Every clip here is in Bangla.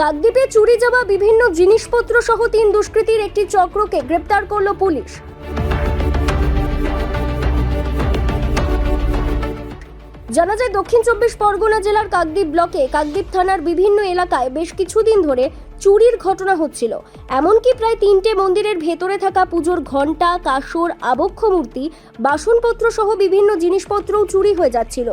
কাকদ্বীপে চুরি যাওয়া বিভিন্ন জিনিসপত্র সহ তিন দুষ্কৃতীর একটি চক্রকে গ্রেপ্তার করল পুলিশ। জানা যায়, দক্ষিণ চব্বিশ পরগনা জেলার কাকদ্বীপ ব্লকে কাকদ্বীপ থানার বিভিন্ন এলাকায় বেশ কিছুদিন ধরে চুরির ঘটনা হচ্ছিল। এমনকি প্রায় তিনটে মন্দিরের ভেতরে থাকা পুজোর ঘণ্টা, কাসর, আবক্ষ মূর্তি, বাসনপত্র সহ বিভিন্ন জিনিসপত্রও চুরি হয়ে যাচ্ছিল।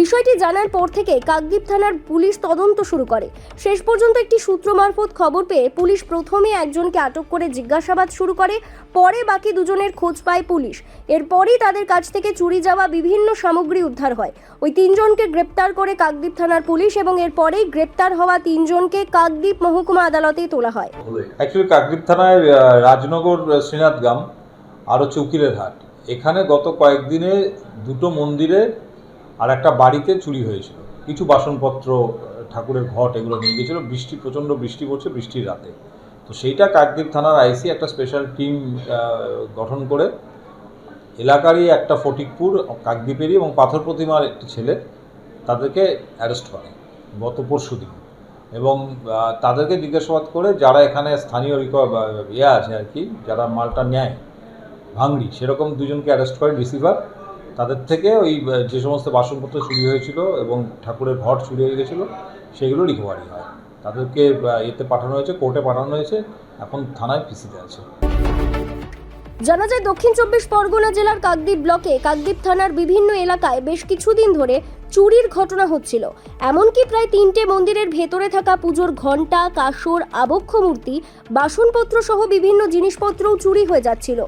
বিষয়টি জানার পর থেকে কাকদ্বীপ থানার পুলিশ তদন্ত শুরু করে। শেষ পর্যন্ত একটি সূত্র মারফত খবর পেয়ে পুলিশ প্রথমে একজনকে আটক করে জিজ্ঞাসাবাদ শুরু করে, পরে বাকি দুজনের খোঁজ পায় পুলিশ। এরপরই তাদের কাছ থেকে চুরি যাওয়া বিভিন্ন সামগ্রী উদ্ধার হয়। ওই তিনজনকে গ্রেপ্তার করে কাকদ্বীপ থানার পুলিশ এবং এরপরেই গ্রেপ্তার হওয়া তিনজনকে কাকদ্বীপ মহকুমা আদালতে তোলা হয়। অ্যাকচুয়ালি কাকদ্বীপ থানায় রাজনগর শ্রীনাথগ্রাম আর হচ্ছে উকিলের হাট। এখানে গত কয়েকদিনে দুটো মন্দিরে আর একটা বাড়িতে চুরি হয়েছিল। কিছু বাসনপত্র ঠাকুরের ঘট এগুলো নিয়ে গেছিল বৃষ্টি, প্রচণ্ড বৃষ্টি পড়ছে বৃষ্টির রাতে। তো সেইটা কাকদ্বীপ থানার আইসি একটা স্পেশাল টিম গঠন করে। এলাকারই একটা ফটিকপুর, কাকদ্বীপেরই এবং পাথর প্রতিমার একটি ছেলে তাদেরকে অ্যারেস্ট করে। গত পরশু দিন এবং তাদেরকে জিজ্ঞাসাবাদ করে যারা এখানে স্থানীয় ইয়ে আছে আর কি, যারা মালটা নেয়, ভাঙড়ি, সেরকম দুজনকে অ্যারেস্ট করে রিসিভার তাদের থেকে ওই যে সমস্ত বাসনপত্র চুরি হয়েছিল এবং ঠাকুরের ঘর চুরি হয়ে গেছিল, সেগুলো রিকভারি হয়। তাদেরকে এতে পাঠানো হয়েছে কোর্টে পাঠানো হয়েছে, এখন থানায় পিসিতে আছে। জানা যায় দক্ষিণ চব্বিশ পরগনা জেলার কাকদ্বীপ ব্লকে কাকদ্বীপ থানার বিভিন্ন এলাকায় বেশ কিছুদিন ধরে চুরির ঘটনা হচ্ছিল। এমনকি প্রায় তিনটে মন্দিরের ভেতরে থাকা পুজোর ঘণ্টা, কাসর আবক্ষ মূর্তি বাসনপত্র সহ বিভিন্ন জিনিসপত্রও চুরি হয়ে যাচ্ছিল।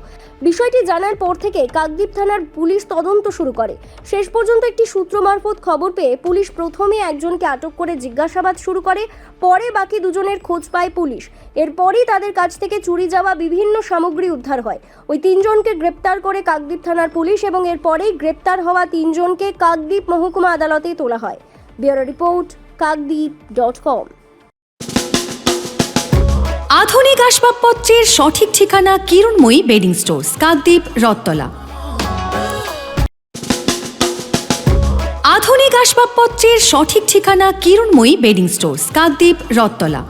বিষয়টি জানার পর থেকে কাকদ্বীপ থানার পুলিশ তদন্ত শুরু করে। শেষ পর্যন্ত একটি সূত্র মারফত খবর পেয়ে পুলিশ প্রথমে একজনকে আটক করে জিজ্ঞাসাবাদ শুরু করে, পরে বাকি দুজনের খোঁজ পায় পুলিশ। এরপরই তাদের কাছ থেকে চুরি যাওয়া বিভিন্ন সামগ্রী উদ্ধার হয়। ওই তিনজনকে গ্রেপ্তার করে কাকদ্বীপ থানার পুলিশ এবং এরপরেই গ্রেপ্তার হওয়া তিনজনকে কাকদ্বীপ মহকুমা আদালতে তোলা হয়। Bureau report Kakdwip dot com আধুনিক আসবাবপত্রের সঠিক ঠিকানা কিরণময়ী বেডিং স্টোর্স, কাকদ্বীপ রত্তলা আধুনিক আসবাবপত্রের সঠিক ঠিকানা কিরণময়ী বেডিং স্টোর্স, কাকদ্বীপ রত্তলা